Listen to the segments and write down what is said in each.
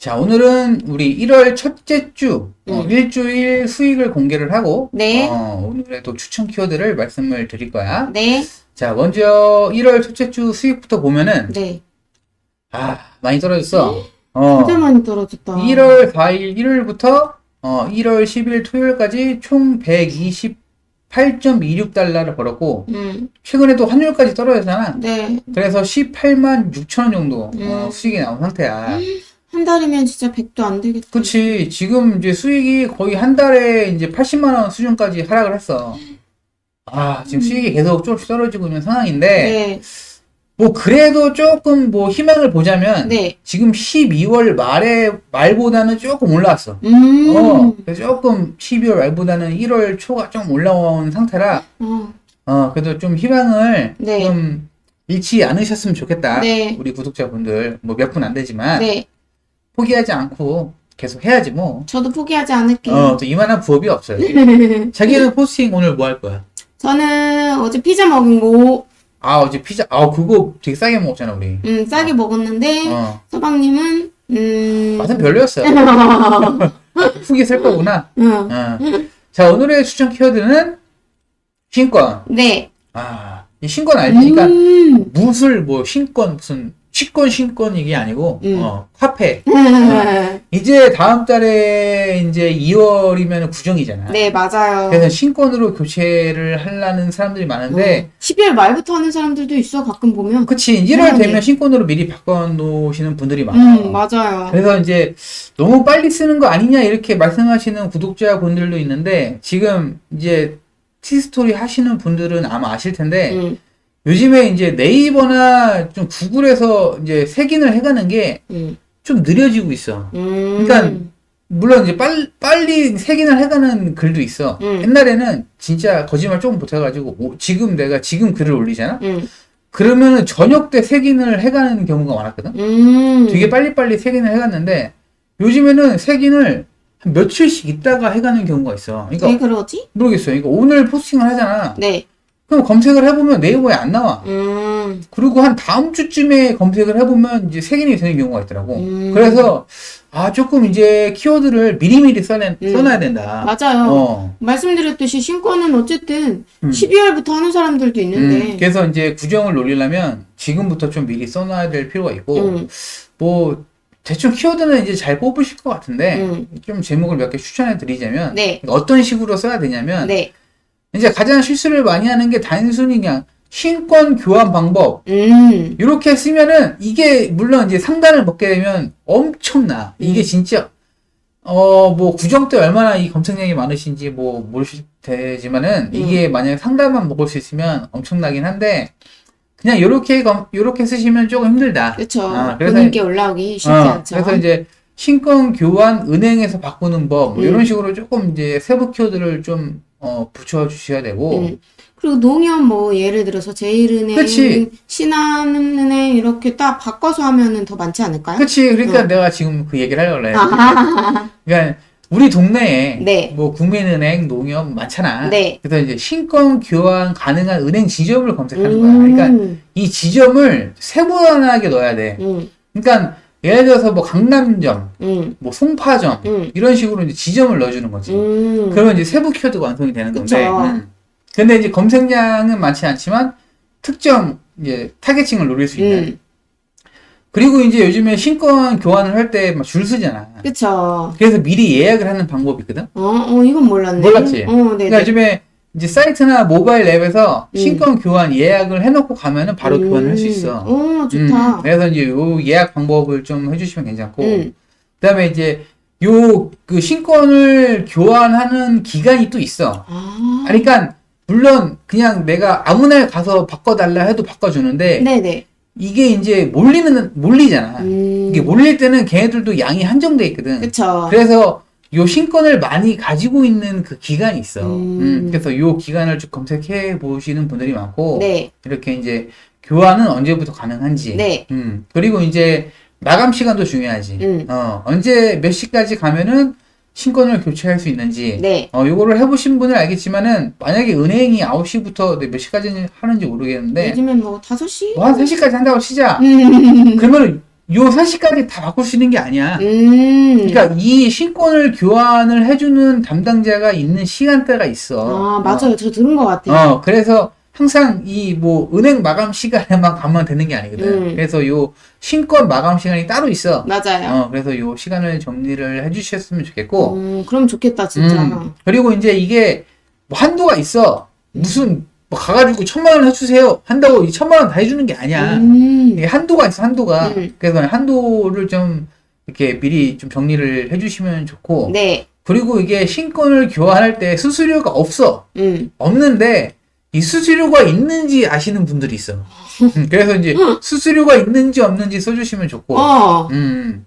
자, 오늘은 우리 1월 첫째 주, 어, 음. 일주일 수익을 공개를 하고, 네. 어, 오늘의 또 추천 키워드를 말씀을 드릴 거야. 네. 자, 먼저 1월 첫째 주 수익부터 보면은, 네. 아, 많이 떨어졌어. 어, 진짜 많이 떨어졌다. 1월 4일 일요일부터 어, 1월 10일 토요일까지 총 128.26달러를 벌었고, 음. 최근에 또 환율까지 떨어졌잖아. 네. 그래서 18만 6천 원 정도 어, 음. 수익이 나온 상태야. 한 달이면 진짜 100도 안 되겠다. 그치. 지금 이제 수익이 거의 한 달에 이제 80만 원 수준까지 하락을 했어. 아, 지금 수익이 계속 조금씩 떨어지고 있는 상황인데, 네. 뭐 그래도 조금 뭐 희망을 보자면, 네. 지금 12월 말에, 말보다는 조금 올라왔어. 음. 어, 그래서 조금 12월 말보다는 1월 초가 좀 올라온 상태라, 어. 어, 그래도 좀 희망을 네. 좀 잃지 않으셨으면 좋겠다. 네. 우리 구독자분들, 뭐 몇 분 안 되지만, 네. 포기하지 않고 계속 해야지 뭐. 저도 포기하지 않을게요. 어, 또 이만한 부업이 없어요. 자기는 포스팅 오늘 뭐 할 거야? 저는 어제 피자 먹은 거, 아, 어제 피자, 아, 그거 되게 싸게 먹었잖아, 우리. 음, 싸게 먹었는데, 어, 서방님은, 음, 맛은 별로였어요. 후기 쓸 거구나. 응. 어. 자, 오늘의 추천 키워드는 신권. 네. 아, 이 신권 알지? 그러니까 음. 무술, 뭐, 신권, 무슨, 치권, 신권 이게 아니고, 음. 어, 화폐. 이제 다음 달에 이제 2월이면 구정이잖아. 네, 맞아요. 그래서 신권으로 교체를 하려는 사람들이 많은데, 음. 12월 말부터 하는 사람들도 있어, 가끔 보면. 그치, 1월 세상에. 되면 신권으로 미리 바꿔 놓으시는 분들이 많아요. 음, 맞아요. 그래서 이제 너무 빨리 쓰는 거 아니냐 이렇게 말씀하시는 구독자분들도 있는데 지금 이제 티스토리 하시는 분들은 아마 아실 텐데 음, 요즘에 이제 네이버나 좀 구글에서 이제 색인을 해가는 게좀 음, 느려지고 있어. 음. 그러니까 물론 이제 빨리 빨리 색인을 해가는 글도 있어. 음. 옛날에는 진짜 거짓말 조금 못해가지고 오- 지금 내가 지금 글을 올리잖아. 음, 그러면은 저녁 때 색인을 해가는 경우가 많았거든. 음. 되게 빨리빨리 색인을 해갔는데 요즘에는 색인을 한 며칠씩 있다가 해가는 경우가 있어. 그러니까 왜 그러지? 모르겠어요. 그러니까 오늘 포스팅을 하잖아. 네. 그럼 검색을 해보면 네이버에 안 나와. 음, 그리고 한 다음 주쯤에 검색을 해보면 이제 색인이 되는 경우가 있더라고. 음. 그래서 아 조금 이제 키워드를 미리미리 써내, 음. 써놔야 된다. 맞아요. 어. 말씀드렸듯이 신권은 어쨌든 음. 12월부터 하는 사람들도 있는데. 음, 그래서 이제 구정을 노리려면 지금부터 좀 미리 써놔야 될 필요가 있고 음, 뭐 대충 키워드는 이제 잘 뽑으실 것 같은데 음. 좀 제목을 몇 개 추천해 드리자면 네. 어떤 식으로 써야 되냐면 네. 이제 가장 실수를 많이 하는 게 단순히 그냥 신권 교환 방법 음, 이렇게 쓰면은 이게 물론 이제 상단을 먹게 되면 엄청나 이게 음. 진짜 어 뭐 구정 때 얼마나 이 검색량이 많으신지 뭐 모르실 테지만은 음. 이게 만약에 상단만 먹을 수 있으면 엄청나긴 한데 그냥 요렇게 검 요렇게 쓰시면 조금 힘들다 그쵸. 아, 그래서- 본인께 올라오기 쉽지 어, 않죠. 그래서 이제 신권 교환 은행에서 바꾸는 법뭐 음. 이런 식으로 조금 이제 세부 키워드를 좀 어, 붙여 주셔야 되고 음. 그리고 농협 뭐 예를 들어서 제일은행, 그치. 신한은행 이렇게 딱 바꿔서 하면은 더 많지 않을까요? 그치 그러니까 어. 내가 지금 그 얘기를 하려고 해. 아, 그러니까 우리 동네에 네. 뭐 국민은행, 농협 많잖아. 네. 그래서 이제 신권 교환 가능한 은행 지점을 검색하는 거야. 그러니까 음, 이 지점을 세분화하게 넣어야 돼. 음, 그러니까 예를 들어서 뭐 강남점, 음, 뭐 송파점 음, 이런 식으로 이제 지점을 넣어주는 거지. 음. 그러면 이제 세부 키워드가 완성이 되는 건데. 음. 근데 이제 검색량은 많지 않지만 특정 이제 타겟층을 노릴 수 있는. 음, 그리고 이제 요즘에 신권 교환을 할 때 막줄 서잖아. 그쵸. 그래서 미리 예약을 하는 방법이 있거든. 어, 어, 이건 몰랐네. 몰랐지? 어, 네, 그러니까 네. 요즘에 이제 사이트나 모바일 앱에서 음. 신권 교환 예약을 해놓고 가면은 바로 음, 교환을 할 수 있어. 어, 좋다. 음, 그래서 이제 요 예약 방법을 좀 해주시면 괜찮고, 음, 그다음에 이제 요 그 신권을 교환하는 기간이 또 있어. 아, 그러니까 물론 그냥 내가 아무나 가서 바꿔달라 해도 바꿔주는데 네네. 이게 이제 몰리는 몰리잖아. 음, 이게 몰릴 때는 걔네들도 양이 한정돼 있거든. 그쵸. 그래서 요 신권을 많이 가지고 있는 그 기간이 있어. 음. 음, 그래서 요 기간을 쭉 검색해 보시는 분들이 많고 네, 이렇게 이제 교환은 언제부터 가능한지. 네. 음, 그리고 이제 마감 시간도 중요하지. 음. 어, 언제 몇 시까지 가면은 신권을 교체할 수 있는지. 네. 어, 요거를 해보신 분은 알겠지만은 만약에 은행이 9시부터 몇 시까지 하는지 모르겠는데 요즘엔 뭐 5시? 뭐 한 3시까지 한다고 치자. 음, 그러면 요 3시까지 다 바꿀 수 있는 게 아니야. 음. 그러니까 이 신권을 교환을 해주는 담당자가 있는 시간대가 있어. 아, 맞아요. 저 들은 것 어, 같아요. 어, 그래서 항상 이 뭐 은행 마감 시간에만 가면 되는 게 아니거든. 음. 그래서 요 신권 마감 시간이 따로 있어. 맞아요. 어, 그래서 요 시간을 정리를 해주셨으면 좋겠고. 음, 그럼 좋겠다, 진짜. 음, 그리고 이제 이게 뭐 한도가 있어. 무슨 뭐 가가지고 천만 원 해주세요. 한다고 이 천만 원 다 해주는 게 아니야. 음. 이게 한도가 있어, 한도가. 음. 그래서 한도를 좀 이렇게 미리 좀 정리를 해주시면 좋고. 네. 그리고 이게 신권을 교환할 때 수수료가 없어. 음. 없는데 이 수수료가 있는지 아시는 분들이 있어. 음, 그래서 이제 수수료가 있는지 없는지 써주시면 좋고. 어. 음.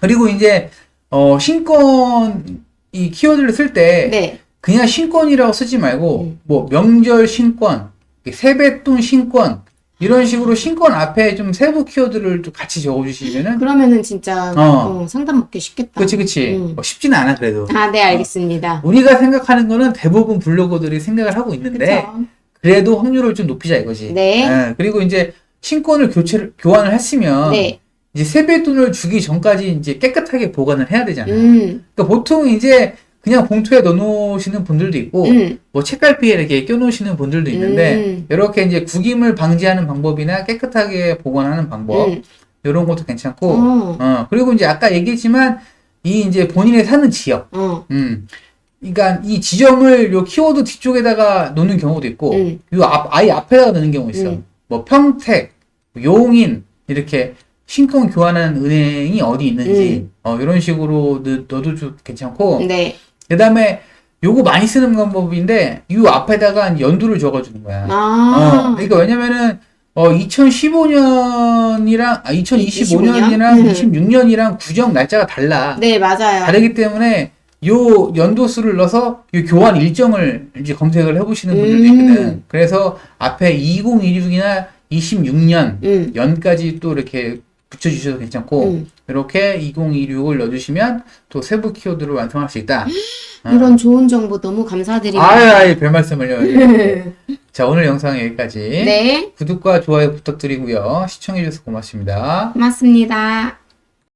그리고 이제 어 신권 이 키워드를 쓸때 네. 그냥 신권이라고 쓰지 말고 음. 뭐 명절 신권, 세뱃돈 신권 이런 식으로 신권 앞에 좀 세부 키워드를 좀 같이 적어주시면은 그러면은 진짜 어. 어, 상담 받기 쉽겠다. 그치 그치 음. 뭐 쉽지는 않아 그래도 아, 네, 알겠습니다. 우리가 생각하는 거는 대부분 블로거들이 생각을 하고 있는데 그쵸? 그래도 확률을 좀 높이자 이거지. 네. 예, 그리고 이제 신권을 교체를 교환을 했으면 네. 이제 세뱃돈을 주기 전까지 이제 깨끗하게 보관을 해야 되잖아. 음. 그러니까 보통 이제 그냥 봉투에 넣어놓으시는 분들도 있고 음. 뭐 책갈피에 이렇게 껴놓으시는 분들도 있는데 음. 이렇게 이제 구김을 방지하는 방법이나 깨끗하게 보관하는 방법 음. 이런 것도 괜찮고 어. 어 그리고 이제 아까 얘기했지만 이 이제 본인의 사는 지역 어. 음 그러니까 이 지점을 요 키워드 뒤쪽에다가 놓는 경우도 있고 음. 요 앞 아예 앞에다가 넣는 경우 있어 음. 뭐 평택 용인 이렇게 신권 교환하는 은행이 어디 있는지 어 이런 식으로 넣, 넣어도 좀 괜찮고 네. 그 다음에 요거 많이 쓰는 방법인데 요 앞에다가 연도를 적어주는 거야. 아. 어, 그러니까 왜냐면은 어 2015년이랑 아 2025년이랑 음. 26년이랑 구정 날짜가 달라. 네, 맞아요. 다르기 때문에 요 연도 수를 넣어서 요 교환 일정을 이제 검색을 해보시는 분들도 음. 있거든. 그래서 앞에 2026이나 26년 음. 연까지 또 이렇게 붙여주셔도 괜찮고 음. 이렇게 2026을 넣어주시면 또 세부 키워드를 완성할 수 있다. 어. 이런 좋은 정보 너무 감사드립니다. 아유, 아유, 별 말씀을요. 자, 오늘 영상 여기까지. 네. 구독과 좋아요 부탁드리고요. 시청해주셔서 고맙습니다. 고맙습니다.